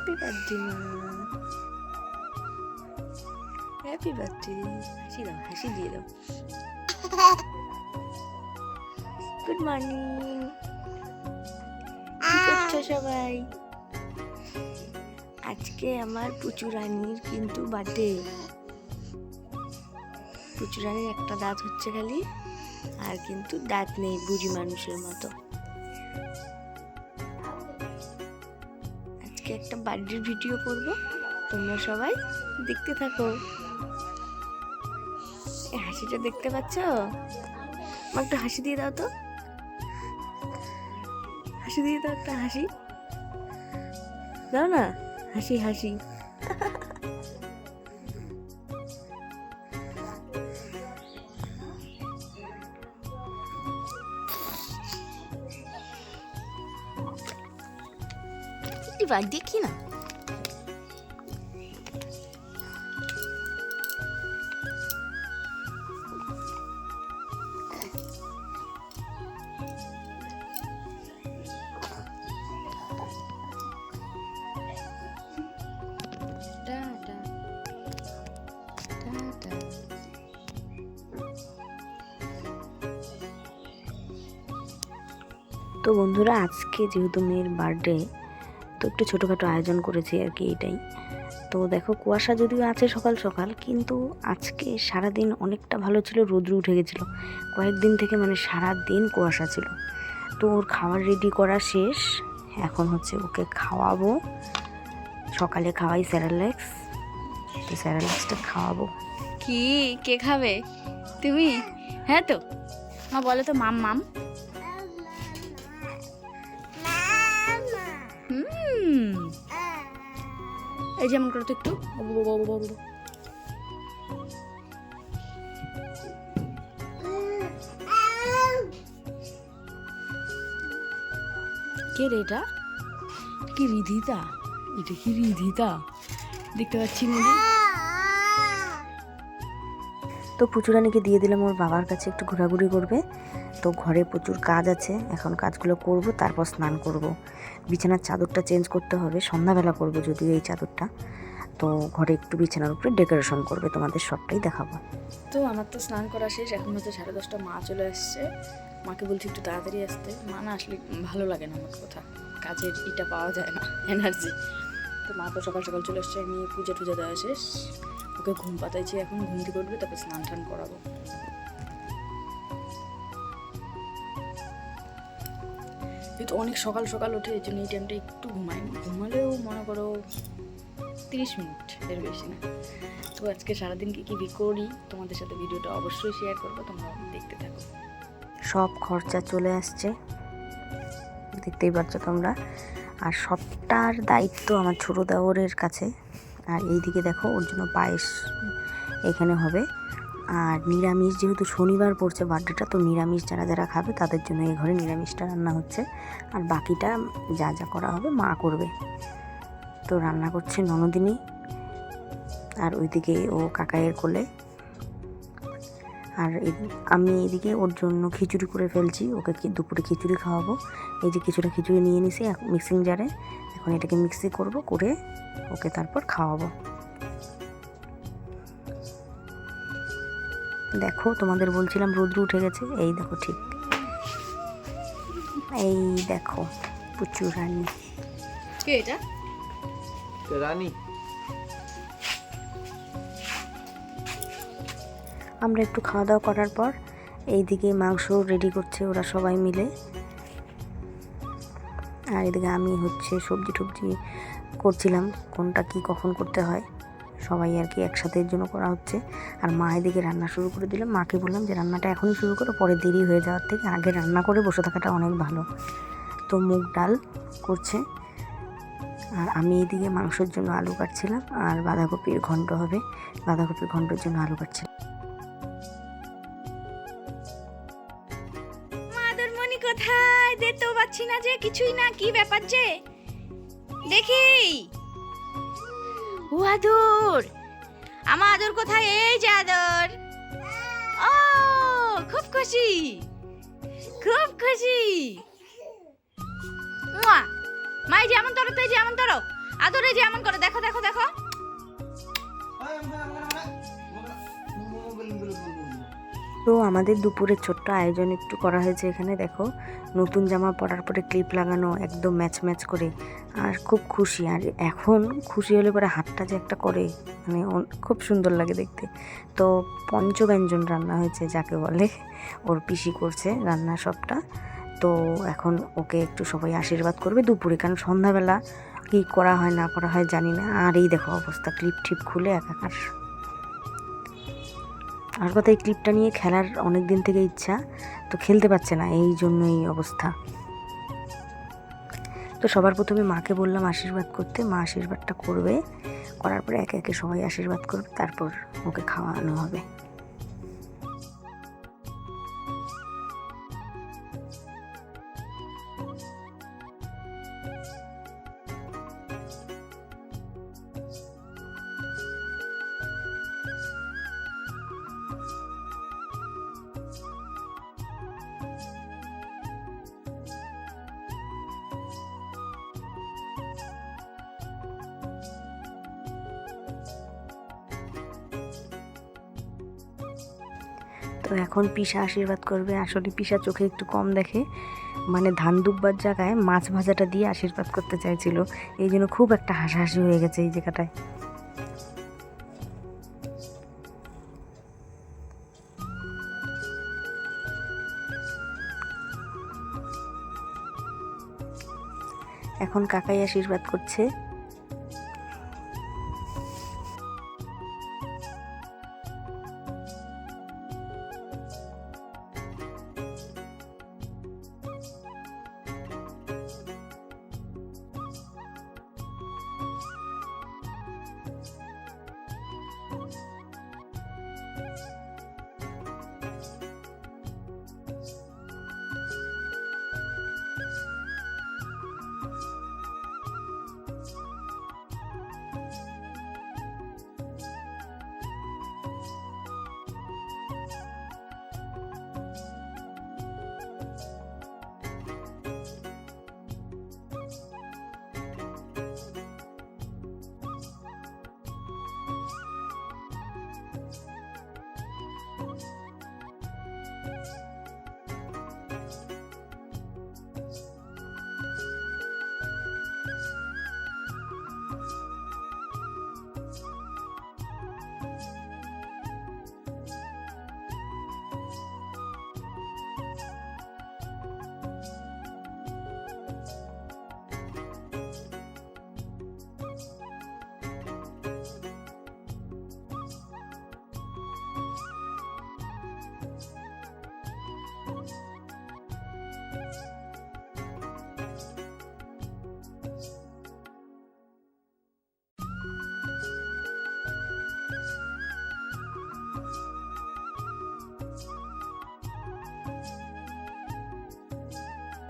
Happy birthday happy birthday হাসি দাও হাসি দিয়ে দাও। গুড মর্নিং করছ সবাই? আজকে আমার পুচু রানীর কিন্তু বার্থডে পুচু রানীর একটা দাঁত হচ্ছে খালি আর কিন্তু দাঁত নেই বুড়ি মানুষের মতো। আজকে একটা বার্থডের ভিডিও করব। তোমরা সবাই দেখতে থাকো। হাসিটা দেখতে পাচ্ছ? একটু হাসি দিয়ে দাও তো। হাসি দিয়ে দাও একটা হাসি। দাও না? হাসি হাসি। এবার দেখি না? তো বন্ধুরা আজকে যেহেতু মেয়ের বার্থডে তো একটু ছোটোখাটো আয়োজন করেছি আর কি এটাই। তো দেখো কুয়াশা যদিও আছে সকাল সকাল, কিন্তু আজকে সারাদিন অনেকটা ভালো ছিল, রোদ্র উঠে গেছিল। কয়েকদিন থেকে মানে সারা দিন কুয়াশা ছিল। তো ওর খাবার রেডি করা শেষ। এখন হচ্ছে ওকে খাওয়াবো। সকালে খাওয়াই স্যারালেক্স। তো স্যারালেক্সটা খাওয়াবো। কি? কে খাবে? তুমি? হ্যাঁ তো। মা বলো তো, মাম মাম। এই যেমন করো তো একটু। কে রে এটা কি রিধিতা এটা কি রিধিতা দেখতে পাচ্ছি না রে? তো পুচুরানিকে দিয়ে দিলাম ওর বাবার কাছে একটু ঘোরাঘুরি করবে তো ঘরে প্রচুর কাজ আছে। এখন কাজগুলো করব, তারপর স্নান করব। বিছানার চাদরটা চেঞ্জ করতে হবে, সন্ধ্যাবেলা করব যদিও এই চাদরটা। তো ঘরে একটু বিছানার উপরে ডেকোরেশন করবে, তোমাদের সবটাই দেখাবো। তো আমার তো স্নান করা শেষ, এখন হচ্ছে সাড়ে দশটা, মা চলে আসছে। মাকে বলছি একটু তাড়াতাড়ি আসতে। মা না আসলে ভালো লাগে না আমার কথা। কাজের ইটা পাওয়া যায় না এনার্জি তো মা তো সকাল সকাল চলে আসছে, আমি পূজা টুজা দেওয়া শেষ। ওকে ঘুম পাতাইছি এখন, ঘুম থেকে উঠবে, তারপর স্নান টান করাবো। যেহেতু অনেক সকাল সকাল ওঠে এই জন্য এই টাইমটা একটু ঘুমাই ঘুমালেও মনে করো তিরিশ মিনিট এর বেশি না। তো আজকে সারাদিন কি কি করি, তোমাদের সাথে ভিডিওটা অবশ্যই শেয়ার করব, তোমরা দেখতে থাকো। সব খরচা চলে আসছে, দেখতেই পাচ্ছ তোমরা। আর সবটার দায়িত্ব আমার ছোটো দেওরের কাছে। আর এইদিকে দেখো, ওর জন্য পায়েস এখানে হবে। আর নিরামিষ যেহেতু শনিবার পড়ছে বার্থডেটা, তো নিরামিষ যারা যারা খাবে তাদের জন্য এই ঘরে নিরামিষটা রান্না হচ্ছে। আর বাকিটা যা যা করা হবে মা করবে। তো রান্না করছে ননদিনী আর ওইদিকে ও কাকাইয়ের কোলে। আর আমি এদিকে ওর জন্য খিচুড়ি করে ফেলছি, ওকে দুপুরে খিচুড়ি খাওয়াবো। এই যে কিছুটা খিচুড়ি নিয়ে নিছি মিক্সিং জারে এখন এটাকে মিক্সি করব, করে ওকে তারপর খাওয়াবো। দেখো তোমাদের বলছিলাম রৌদ্র উঠে গেছে। এই দেখো ঠিক। এই দেখো প্রচুর রানী। কে এটা? রানী। আমরা একটু খাওয়া দাওয়া করার পর এইদিকে মাংস রেডি করছে ওরা সবাই মিলে। আর এদিকে আমি হচ্ছে সবজি টবজি করছিলাম কোনটা কি কখন করতে হয়। সবাই আর কি একসাথে জন্য করা হচ্ছে। আর মা এদিকে রান্না শুরু করে দিলাম মাকে বললাম যে, রান্নাটা এখনই শুরু করো, পরে দেরি হয়ে যাওয়ার থেকে আগে রান্না করে বসে থাকাটা অনেক ভালো। তো মুগ ডাল করছে। আর আমি এদিকে মাংসের জন্য আলু কাটছিলাম, আর বাঁধাকপির ঘন্ট হবে। বাঁধাকপির ঘন্টের জন্য আলু কাটছিলাম। কোথায়? দেখতেও পাচ্ছি না যে, কিছুই না, কি ব্যাপার যে? দেখি। ও আদর। আমার আদর কোথায়? এই যে আদর। ও, খুব খুশি। খুব খুশি। মুয়া, মাই যেমন তরো তাই যেমন তরো আদরে যে এমন করে, দেখো দেখো দেখো। তো আমাদের দুপুরের ছোট্ট আয়োজন একটু করা হয়েছে এখানে, দেখো। নতুন জামা পরার পরে ক্লিপ লাগানো, একদম ম্যাচ ম্যাচ করে। আর খুব খুশি। আর এখন খুশি হলে পরে হাতটা যে একটা করে মানে খুব সুন্দর লাগে দেখতে। তো পঞ্চব্যঞ্জন রান্না হয়েছে, যাকে বলে। ওর পিসি করছে রান্না সবটা। তো এখন ওকে একটু সবাই আশীর্বাদ করবে। দুপুরে কারণ সন্ধ্যাবেলা কী করা হয়, না করা হয় জানি না। আর এই দেখো অবস্থা ক্লিপ টিপ খুলে একাকার। আর কথা এই ক্লিপটা নিয়ে খেলার অনেক দিন থেকে ইচ্ছা, তো খেলতে পারছে না, এই জন্য এই অবস্থা। তো সবার প্রথমে মাকে বললাম আশীর্বাদ করতে, মা আশীর্বাদটা করবে, করার পরে একে একে সবাই আশীর্বাদ করবে, তারপর ওকে খাওয়ানো হবে। তো এখন পিসা আশীর্বাদ করবে। আসলে পিসা চোখে একটু কম দেখে। মানে ধান দুব্বার জায়গায় মাছ ভাজাটা দিয়ে আশীর্বাদ করতে চাইছিল। এই জন্য খুব একটা হাসাহাসি হয়ে গেছে এই জায়গাটায়। এখন কাকাই আশীর্বাদ করছে।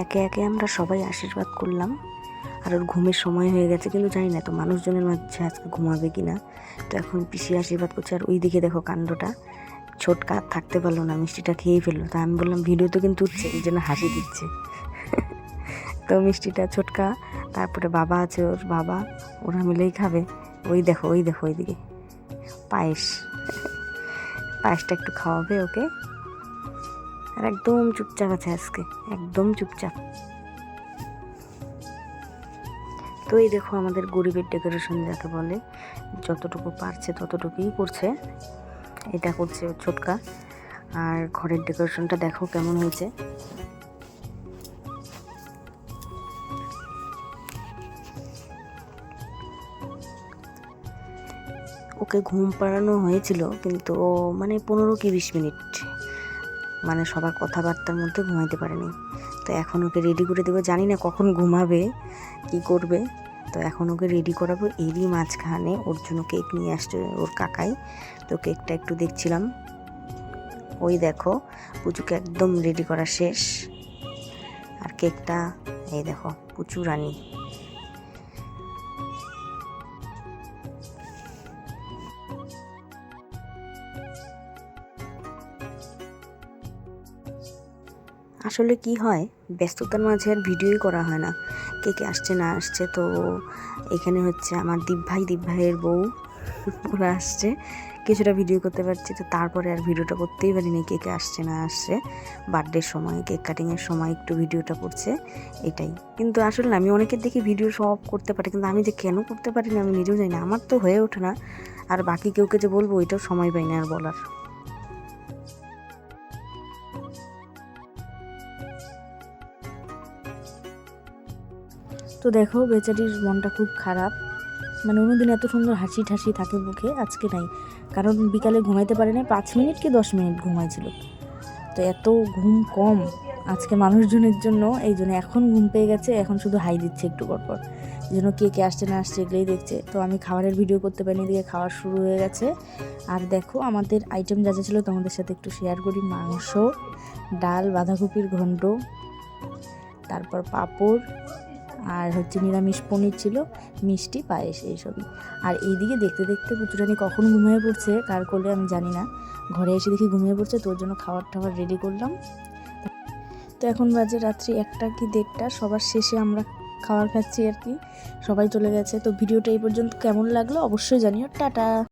একে একে আমরা সবাই আশীর্বাদ করলাম। আর ওর ঘুমের সময় হয়ে গেছে, কিন্তু জানি না তো মানুষজনের মাঝে আজকে ঘুমাবে কি না তো এখন পিসি আশীর্বাদ করছে, আর ওই দিকে দেখো কাণ্ডটা। ছোটকা থাকতে পারল না, মিষ্টিটা খেয়ে ফেলল। তা আমি বললাম ভিডিও তো কিন্তু উঠছে, এই জন্য হাসি দিচ্ছে। তো মিষ্টিটা ছোটকা তারপরে বাবা আছে ওর বাবা, ওরা মিলেই খাবে। ওই দেখো ওই দেখো, ওইদিকে। পায়েস। পায়েসটা একটু খাওয়াবে ওকে। আর একদম চুপচাপ আছে আজকে, একদম চুপচাপ। তো এই দেখো আমাদের গরিবের ডেকোরেশন যাকে বলে, যতটুকু পারছে ততটুকুই করছে। এটা করছে ছোটকা। আর ঘরের ডেকোরেশনটা দেখো কেমন হয়েছে। ওকে ঘুম পাড়ানো হয়েছিল, কিন্তু মানে পনেরো কি বিশ মিনিট। মানে সবার কথাবার্তার মধ্যে ঘুমাইতে পারেনি। তো এখন ওকে রেডি করে দেবো। জানি না কখন ঘুমাবে, কি করবে। তো এখন ওকে রেডি করাবো। এরই মাঝখানে ওর জন্য কেক নিয়ে আসছে ওর কাকাই। তো কেকটা একটু দেখছিলাম। ওই দেখো, পুচুকে একদম রেডি করা শেষ। আর কেকটা এই দেখো, পুচু রানী। আসলে কি হয়? ব্যস্ততার মাঝে আর ভিডিওই করা হয় না। কে কে আসছে, না আসছে? তো এখানে হচ্ছে আমার দীপ ভাই, দীপ ভাইয়ের বউ ওরা আসছে। কিছুটা ভিডিও করতে পারছি, তো তারপরে আর ভিডিওটা করতেই পারিনি। কে কে আসছে, না আসছে? বার্থডের সময় কেক কাটিংয়ের সময় একটু ভিডিওটা করছে, এটাই। কিন্তু আসলে আমি অনেকের দেখি ভিডিও সব করতে পারি, কিন্তু আমি যে কেন করতে পারি না, আমি নিজেও জানি না। আমার তো হয়ে ওঠে না। আর বাকি কেউকে যে বলব, ওইটাও সময় পাই না আর বলার। তো দেখো, বেচারির মনটা খুব খারাপ। মানে অন্যদিন এত সুন্দর হাসি ঠাসি থাকে মুখে, আজকে নাই। কারণ বিকালে ঘুমাইতে পারে না পাঁচ মিনিট কি দশ মিনিট ঘুমাইছিল? তো এত ঘুম কম আজকে মানুষজনের জন্য, এই জন্য এখন ঘুম পেয়ে গেছে, এখন শুধু হাই দিচ্ছে একটু পর পর। জন্য কে কে আসছে না আসছে এগুলোই দেখছে। তো আমি খাবারের ভিডিও করতে পারিনি দিয়ে খাওয়া শুরু হয়ে গেছে। আর দেখো, আমাদের আইটেম যা যা ছিল তোমাদের সাথে একটু শেয়ার করি। মাংস, ডাল, বাঁধাকপির ঘন্ট, তারপর পাঁপড় আর হচ্ছে নিরামিষ পনির ছিল, মিষ্টি, পায়েস এইসবই। আর এইদিকে দেখতে দেখতে পুচুরানি কখন ঘুমিয়ে পড়ছে, কার করলে আমি জানি না। ঘরে এসে দেখি ঘুমিয়ে পড়ছে, তোর জন্য খাবার টাবার রেডি করলাম। তো এখন বাজে রাত্রি একটা কি দেড়টা, সবার শেষে আমরা খাবার খাচ্ছি আর কি। সবাই চলে গেছে। তো ভিডিওটা এই পর্যন্ত কেমন লাগল অবশ্যই জানিও। টাটা!